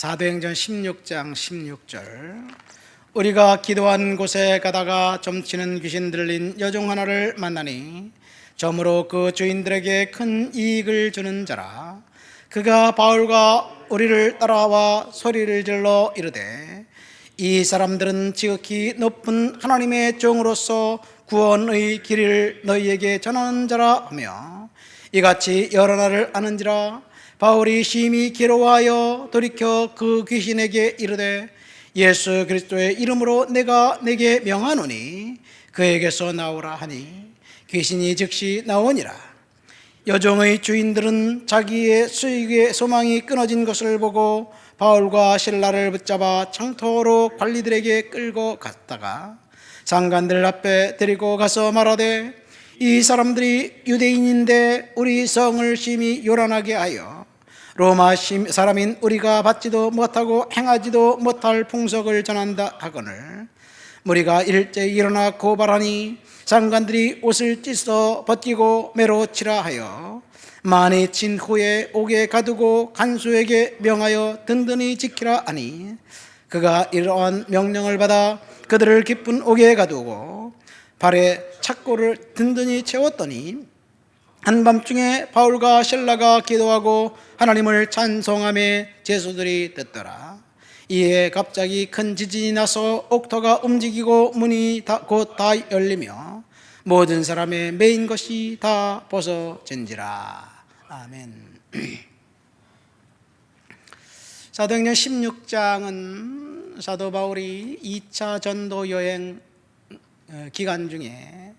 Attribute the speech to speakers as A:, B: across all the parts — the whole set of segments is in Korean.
A: 사도행전 16장 16절. 우리가 기도한 곳에 가다가 점치는 귀신 들린 여종 하나를 만나니 점으로 그 주인들에게 큰 이익을 주는 자라. 그가 바울과 우리를 따라와 소리를 질러 이르되 이 사람들은 지극히 높은 하나님의 종으로서 구원의 길을 너희에게 전하는 자라 하며 이같이 여러 날을 아는지라 바울이 심히 괴로워하여 돌이켜 그 귀신에게 이르되 예수 그리스도의 이름으로 내가 내게 명하노니 그에게서 나오라 하니 귀신이 즉시 나오니라. 여종의 주인들은 자기의 수익의 소망이 끊어진 것을 보고 바울과 신라를 붙잡아 창토로 관리들에게 끌고 갔다가 상관들 앞에 데리고 가서 말하되 이 사람들이 유대인인데 우리 성을 심히 요란하게 하여 로마 심- 사람인 우리가 받지도 못하고 행하지도 못할 풍속을 전한다 하거늘. 무리가 일제히 일어나 고발하니 장관들이 옷을 찢어 벗기고 매로 치라 하여 많이 친 후에 옥에 가두고 간수에게 명하여 든든히 지키라 하니 그가 이러한 명령을 받아 그들을 깊은 옥에 가두고 발에 착고를 든든히 채웠더니 한밤중에 바울과 신라가 기도하고 하나님을 찬송함에 제수들이 듣더라. 이에 갑자기 큰 지진이 나서 옥토가 움직이고 문이 곧 다 열리며 모든 사람의 메인 것이 다 벗어진지라. 아멘. 사도행전 16장은 사도 바울이 2차 전도 여행 어, 기간 중에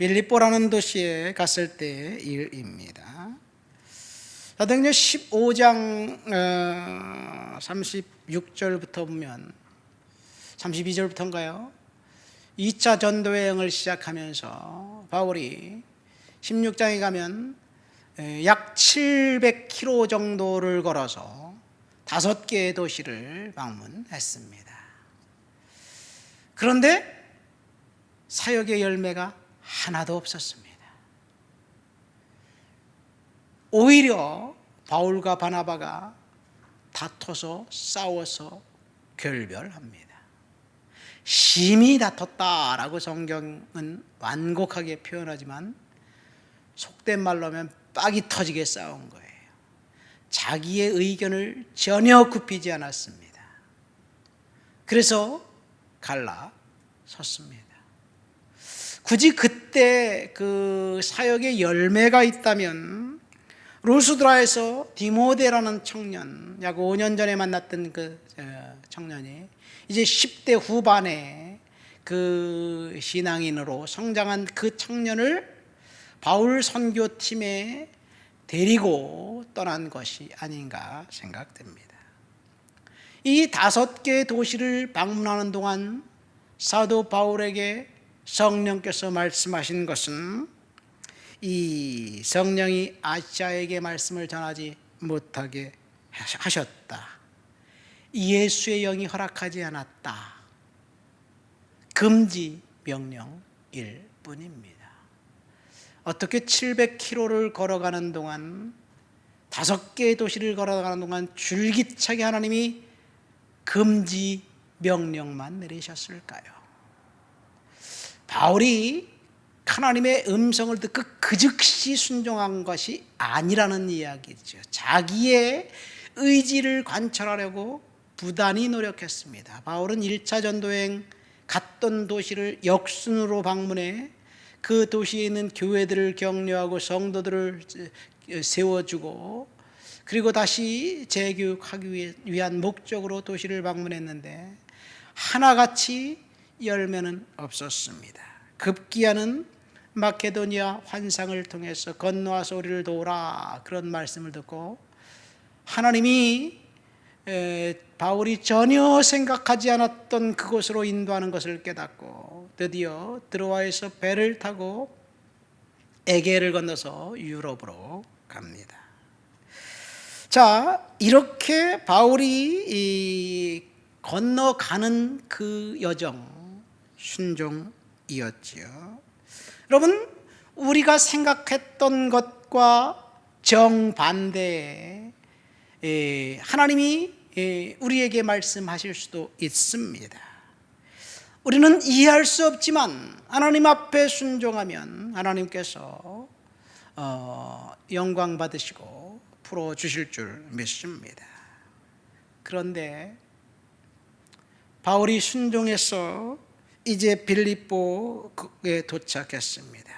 A: 빌립보라는 도시에 갔을 때의 일입니다. 사도행전 15장 36절부터 보면 32절부터인가요? 2차 전도 여행을 시작하면서 바울이 16장에 가면 에, 약 700km 정도를 걸어서 다섯 개의 도시를 방문했습니다. 그런데 사역의 열매가 하나도 없었습니다. 오히려 바울과 바나바가 다퉈서 싸워서 결별합니다. 심히 다퉜다라고 성경은 완곡하게 표현하지만 속된 말로 하면 빡이 터지게 싸운 거예요. 자기의 의견을 전혀 굽히지 않았습니다. 그래서 갈라 섰습니다. 굳이 그 때 그 사역의 열매가 있다면 루스드라에서 디모데라는 청년, 약 5년 전에 만났던 그 어, 청년이 이제 10대 후반에 그 신앙인으로 성장한 그 청년을 바울 선교팀에 데리고 떠난 것이 아닌가 생각됩니다. 이 다섯 개 도시를 방문하는 동안 사도 바울에게 성령께서 말씀하신 것은 이 성령이 아시아에게 말씀을 전하지 못하게 하셨다. 예수의 영이 허락하지 않았다. 금지 명령일 뿐입니다. 어떻게 700km를 걸어가는 동안 다섯 개의 도시를 걸어가는 동안 줄기차게 하나님이 금지 명령만 내리셨을까요? 바울이 하나님의 음성을 듣고 그 즉시 순종한 것이 아니라는 이야기죠. 자기의 의지를 관철하려고 부단히 노력했습니다. 바울은 1차 전도행 갔던 도시를 역순으로 방문해 그 도시에 있는 교회들을 격려하고 성도들을 세워주고 그리고 다시 재교육하기 위한 목적으로 도시를 방문했는데 하나같이 열매는 없었습니다. 급기야는 마케도니아 환상을 통해서 건너와서 우리를 도우라 그런 말씀을 듣고 하나님이 에, 바울이 전혀 생각하지 않았던 그곳으로 인도하는 것을 깨닫고 드디어 드로아에서 배를 타고 에게를 건너서 유럽으로 갑니다. 자, 이렇게 바울이 이 건너가는 그 여정 순종이었지요. 여러분, 우리가 생각했던 것과 정반대에 에, 하나님이 예, 우리에게 말씀하실 수도 있습니다. 우리는 이해할 수 없지만 하나님 앞에 순종하면 하나님께서 어, 영광 받으시고 풀어 주실 줄 믿습니다. 그런데 바울이 순종해서 이제 빌립보에 도착했습니다.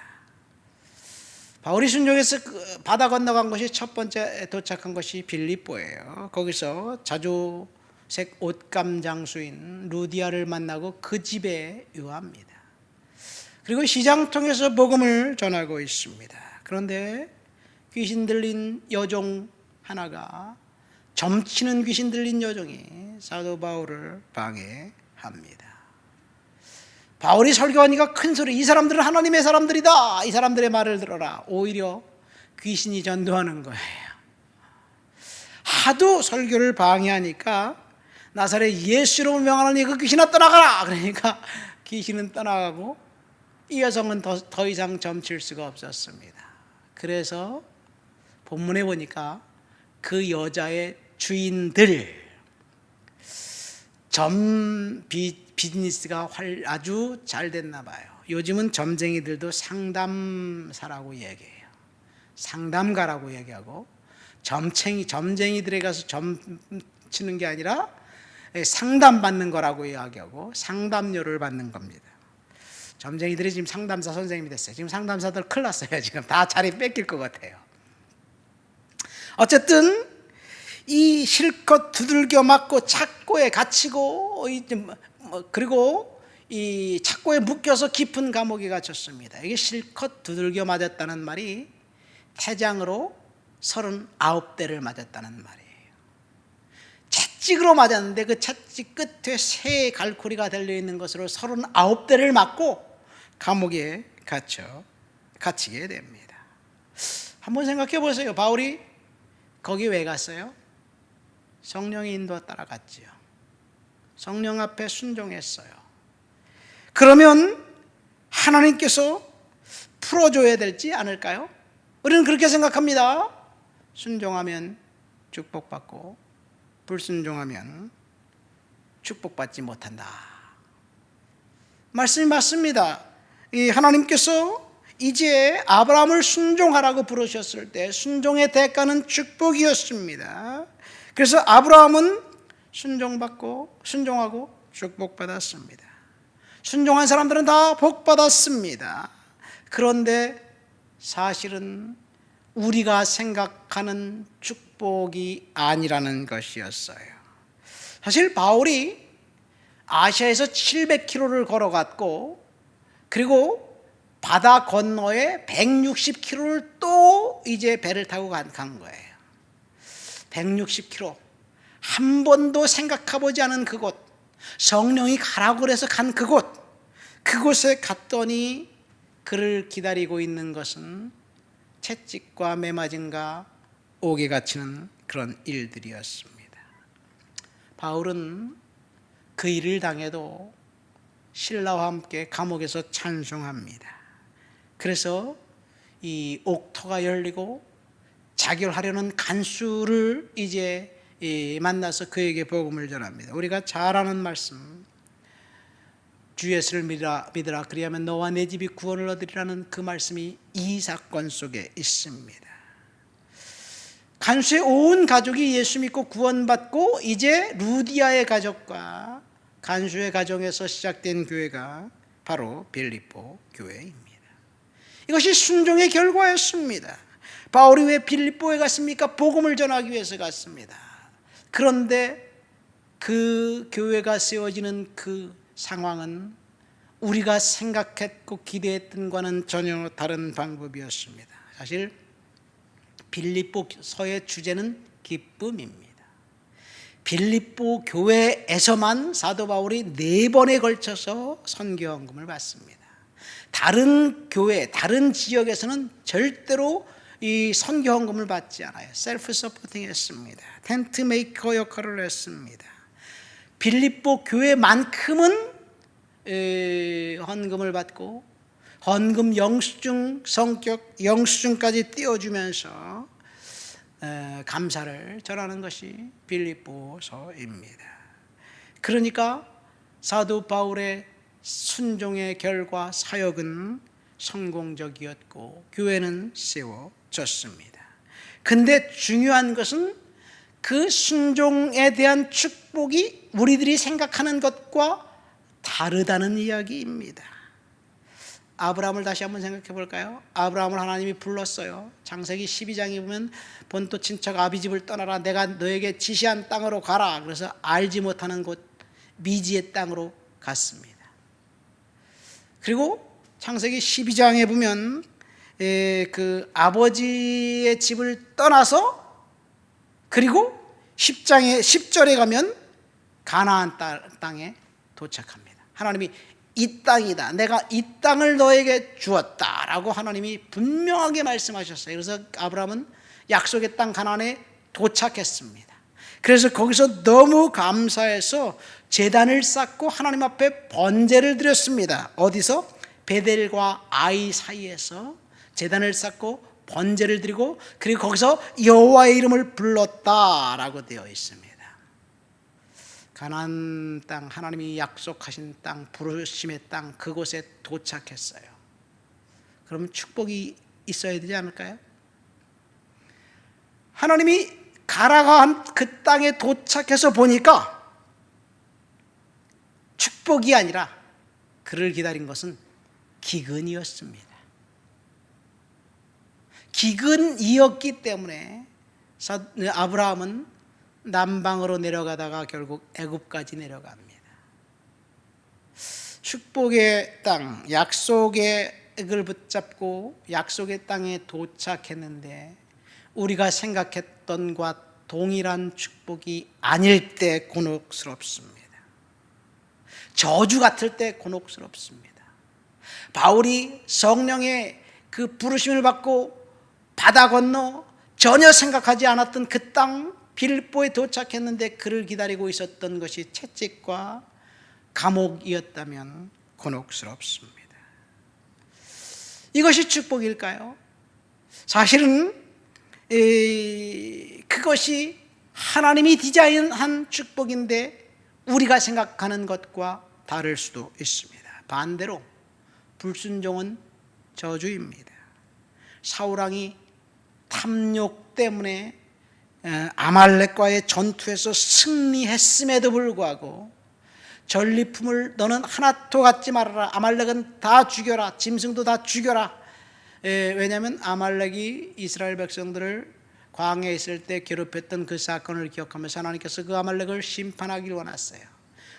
A: 바울이 순종해서 그 바다 건너간 것이 첫 번째 도착한 것이 빌립보예요. 거기서 자주색 옷감 장수인 루디아를 만나고 그 집에 유합니다. 그리고 시장 통해서 복음을 전하고 있습니다. 그런데 귀신 들린 여종 하나가 점치는 귀신 들린 여종이 사도 바울을 방해합니다. 바울이 설교하니까 큰 소리 이 사람들은 하나님의 사람들이다. 이 사람들의 말을 들어라. 오히려 귀신이 전도하는 거예요. 하도 설교를 방해하니까 나사렛 예수 이름을 명하노니 그 귀신아 떠나가라! 그러니까 귀신은 떠나가고 이 여성은 더, 더 이상 점칠 수가 없었습니다. 그래서 본문에 보니까 그 여자의 주인들 점 비, 비즈니스가 활, 아주 잘 됐나 봐요. 요즘은 점쟁이들도 상담사라고 얘기해요. 상담가라고 얘기하고 점챙이 점쟁이들에 가서 점 치는 게 아니라 상담 받는 거라고 이야기하고 상담료를 받는 겁니다. 점쟁이들이 지금 상담사 선생님이 됐어요. 지금 상담사들 큰일 났어요. 지금 다 자리 뺏길 것 같아요. 어쨌든 이 실컷 두들겨 맞고 착고에 갇히고 뭐, 그리고 이 착고에 묶여서 깊은 감옥에 갇혔습니다. 이게 실컷 두들겨 맞았다는 말이 태장으로 39대를 맞았다는 말이에요. 채찍으로 맞았는데 그 채찍 끝에 새 갈고리가 달려 있는 것으로 39대를 맞고 감옥에 갇혀 갇히게 됩니다. 한번 생각해 보세요. 바울이 거기 왜 갔어요? 성령의 인도 따라갔지요. 성령 앞에 순종했어요. 그러면 하나님께서 풀어줘야 될지 않을까요? 우리는 그렇게 생각합니다. 순종하면 축복받고 불순종하면 축복받지 못한다. 말씀이 맞습니다. 이 하나님께서 이제 아브라함을 순종하라고 부르셨을 때 순종의 대가는 축복이었습니다. 그래서 아브라함은 순종받고 순종하고 축복받았습니다. 순종한 사람들은 다 복받았습니다. 그런데 사실은 우리가 생각하는 축복이 아니라는 것이었어요. 사실 바울이 아시아에서 700km를 걸어갔고 그리고 바다 건너에 160km를 또 이제 배를 타고 간 거예요. 160km. 한 번도 생각해보지 않은 그곳. 성령이 가라고 그래서 간 그곳. 그곳에 갔더니 그를 기다리고 있는 것은 채찍과 매맞음과 옥에 갇히는 그런 일들이었습니다. 바울은 그 일을 당해도 신라와 함께 감옥에서 찬송합니다. 그래서 이 옥토가 열리고 자결하려는 간수를 이제 만나서 그에게 복음을 전합니다. 우리가 잘 아는 말씀 주 예수를 믿으라, 믿으라 그리하면 너와 내 집이 구원을 얻으리라는 그 말씀이 이 사건 속에 있습니다. 간수의 온 가족이 예수 믿고 구원받고 이제 루디아의 가족과 간수의 가정에서 시작된 교회가 바로 빌립보 교회입니다. 이것이 순종의 결과였습니다. 바울이 왜 빌립보에 갔습니까? 복음을 전하기 위해서 갔습니다. 그런데 그 교회가 세워지는 그 상황은 우리가 생각했고 기대했던 전혀 다른 방법이었습니다. 사실 빌립보서의 주제는 기쁨입니다. 빌립보 교회에서만 사도 바울이 네 번에 걸쳐서 선교헌금을 받습니다. 다른 교회, 다른 지역에서는 절대로 이 선교헌금을 받지 않아요. 셀프 서포팅 했습니다. 텐트 메이커 역할을 했습니다. 빌립보 교회만큼은 에, 헌금을 받고 헌금 영수증 성격 영수증까지 띄워주면서 에, 감사를 전하는 것이 빌립보서입니다. 그러니까 사도 바울의 순종의 결과 사역은 성공적이었고 교회는 세워 졌습니다. 근데 중요한 것은 그 순종에 대한 축복이 우리들이 생각하는 것과 다르다는 이야기입니다. 아브라함을 다시 한번 생각해 볼까요? 아브라함을 하나님이 불렀어요. 장세기 12장에 보면 본토 친척 아비집을 떠나라. 내가 너에게 지시한 땅으로 가라. 그래서 알지 못하는 곳 미지의 땅으로 갔습니다. 그리고 창세기 12장에 보면 에, 그 아버지의 집을 떠나서 그리고 10장에 10절에 가면 가나안 땅에 도착합니다. 하나님이 이 땅이다. 내가 이 땅을 너에게 주었다라고 하나님이 분명하게 말씀하셨어요. 그래서 아브라함은 약속의 땅 가나안에 도착했습니다. 그래서 거기서 너무 감사해서 제단을 쌓고 하나님 앞에 번제를 드렸습니다. 어디서? 베델과 아이 사이에서 제단을 쌓고 번제를 드리고 그리고 거기서 여호와의 이름을 불렀다라고 되어 있습니다. 가나안 땅 하나님이 약속하신 땅 부르심의 땅 그곳에 도착했어요. 그럼 축복이 있어야 되지 않을까요? 하나님이 가라가 한그 땅에 도착해서 보니까 축복이 아니라 그를 기다린 것은 기근이었습니다. 기근이었기 때문에 아브라함은 남방으로 내려가다가 결국 애굽까지 내려갑니다. 축복의 땅, 약속의 을 붙잡고 약속의 땅에 도착했는데 우리가 생각했던과 동일한 축복이 아닐 때 곤혹스럽습니다. 저주 같을 때 곤혹스럽습니다. 바울이 성령의 그 부르심을 받고 바다 건너 전혀 생각하지 않았던 그 땅 빌보에 도착했는데 그를 기다리고 있었던 것이 채찍과 감옥이었다면 곤혹스럽습니다. 이것이 축복일까요? 사실은 그것이 하나님이 디자인한 축복인데 우리가 생각하는 것과 다를 수도 있습니다. 반대로 불순종은 저주입니다. 사우랑이 탐욕 때문에 아말렉과의 전투에서 승리했음에도 불구하고 전리품을 너는 하나도 갖지 말아라. 아말렉은 다 죽여라. 짐승도 다 죽여라. 왜냐하면 아말렉이 이스라엘 백성들을 광야에 있을 때 괴롭혔던 그 사건을 기억하면서 하나님께서 그 아말렉을 심판하기를 원했어요.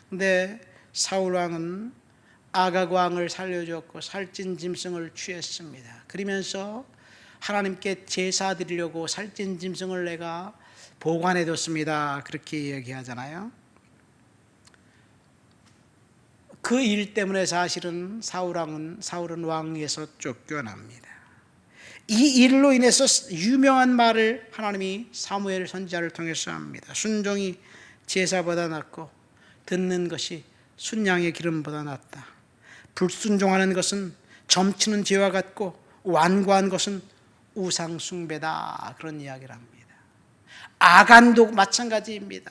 A: 근데 사울 왕은 아각 왕을 살려줬고 살찐 짐승을 취했습니다. 그러면서 하나님께 제사 드리려고 살찐 짐승을 내가 보관해 뒀습니다. 그렇게 얘기하잖아요. 그 일 때문에 사실은 사울 왕은 사울은 왕에서 쫓겨납니다. 이 일로 인해서 유명한 말을 하나님이 사무엘 선지자를 통해서 합니다. 순종이 제사보다 낫고 듣는 것이 순양의 기름보다 낫다. 불순종하는 것은 점치는 죄와 같고 완고한 것은 우상 숭배다. 그런 이야기를 합니다. 아간도 마찬가지입니다.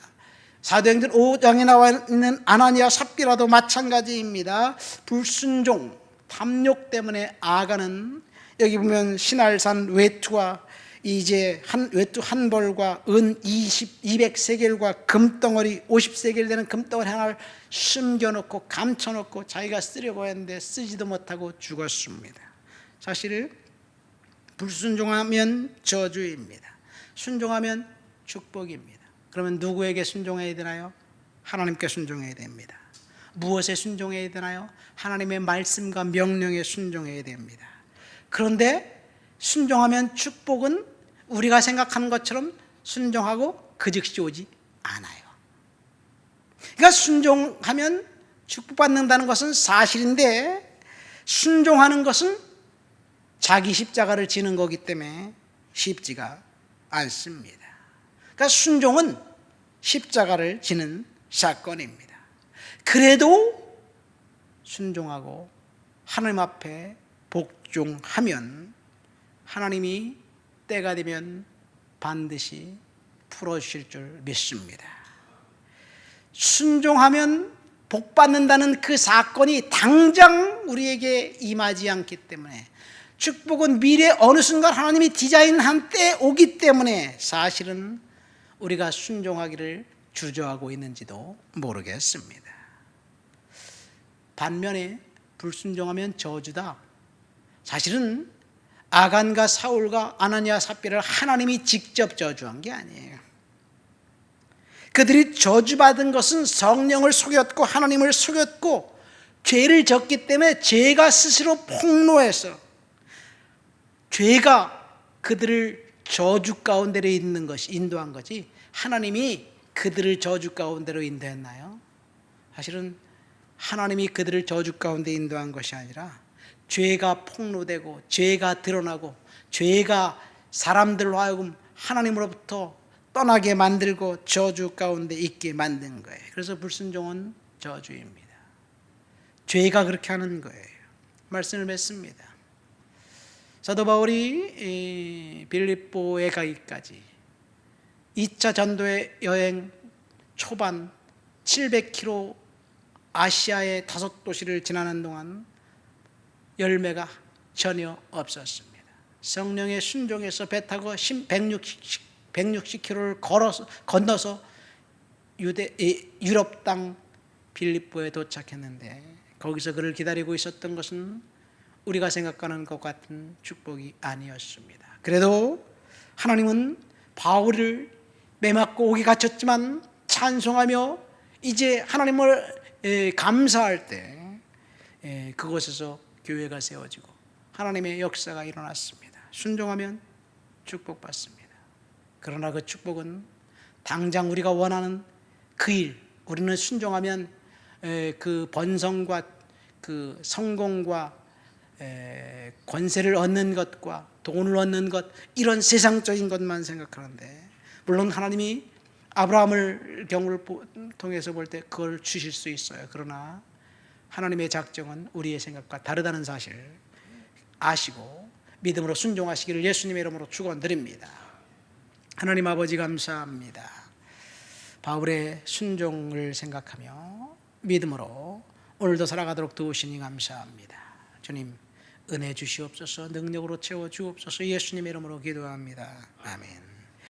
A: 사도행전 5장에 나와 있는 아나니아 삽비라도 마찬가지입니다. 불순종, 탐욕 때문에 아간은 여기 보면 신할산 외투와 이제 한 외투 한 벌과 은 20, 200세겔과 금덩어리 50세겔 되는 금덩어리 하나를 숨겨놓고 감춰놓고 자기가 쓰려고 했는데 쓰지도 못하고 죽었습니다. 사실 불순종하면 저주입니다. 순종하면 축복입니다. 그러면 누구에게 순종해야 되나요? 하나님께 순종해야 됩니다. 무엇에 순종해야 되나요? 하나님의 말씀과 명령에 순종해야 됩니다. 그런데 순종하면 축복은 우리가 생각하는 것처럼 순종하고 그 즉시 오지 않아요. 그러니까 순종하면 축복받는다는 것은 사실인데 순종하는 것은 자기 십자가를 지는 거기 때문에 쉽지가 않습니다. 그러니까 순종은 십자가를 지는 사건입니다. 그래도 순종하고 하나님 앞에 복종하면 하나님이 때가 되면 반드시 풀어주실 줄 믿습니다. 순종하면 복 받는다는 그 사건이 당장 우리에게 임하지 않기 때문에 축복은 미래 어느 순간 하나님이 디자인한 때 오기 때문에 사실은 우리가 순종하기를 주저하고 있는지도 모르겠습니다. 반면에 불순종하면 저주다. 사실은 아간과 사울과 아나니아 삽비를 하나님이 직접 저주한 게 아니에요. 그들이 저주받은 것은 성령을 속였고 하나님을 속였고 죄를 졌기 때문에 죄가 스스로 폭로해서 죄가 그들을 저주 가운데로 있는 것이 인도한 거지 하나님이 그들을 저주 가운데로 인도했나요? 사실은 하나님이 그들을 저주 가운데 인도한 것이 아니라 죄가 폭로되고 죄가 드러나고 죄가 사람들로 하여금 하나님으로부터 떠나게 만들고 저주 가운데 있게 만든 거예요. 그래서 불순종은 저주입니다. 죄가 그렇게 하는 거예요. 말씀을 맺습니다. 사도 바울이 빌립보에 가기까지 2차 전도의 여행 초반 700km 아시아의 다섯 도시를 지나는 동안 열매가 전혀 없었습니다. 성령의 순종에서 배 타고 160, 160km를 걸어서 건너서 유대 유럽 땅 빌립보에 도착했는데 거기서 그를 기다리고 있었던 것은 우리가 생각하는 것 같은 축복이 아니었습니다. 그래도 하나님은 바울을 매맞고 옥에 갇혔지만 찬송하며 이제 하나님을 감사할 때 그곳에서 교회가 세워지고 하나님의 역사가 일어났습니다. 순종하면 축복받습니다. 그러나 그 축복은 당장 우리가 원하는 그 일, 우리는 순종하면 그 번성과 그 성공과 권세를 얻는 것과 돈을 얻는 것 이런 세상적인 것만 생각하는데 물론 하나님이 아브라함을 경우를 통해서 볼 때 그걸 주실 수 있어요. 그러나 하나님의 작정은 우리의 생각과 다르다는 사실 아시고 믿음으로 순종하시기를 예수님의 이름으로 축원드립니다. 하나님 아버지 감사합니다. 바울의 순종을 생각하며 믿음으로 오늘도 살아가도록 도우시니 감사합니다. 주님 은혜 주시옵소서 능력으로 채워 주옵소서 예수님의 이름으로 기도합니다. 아멘.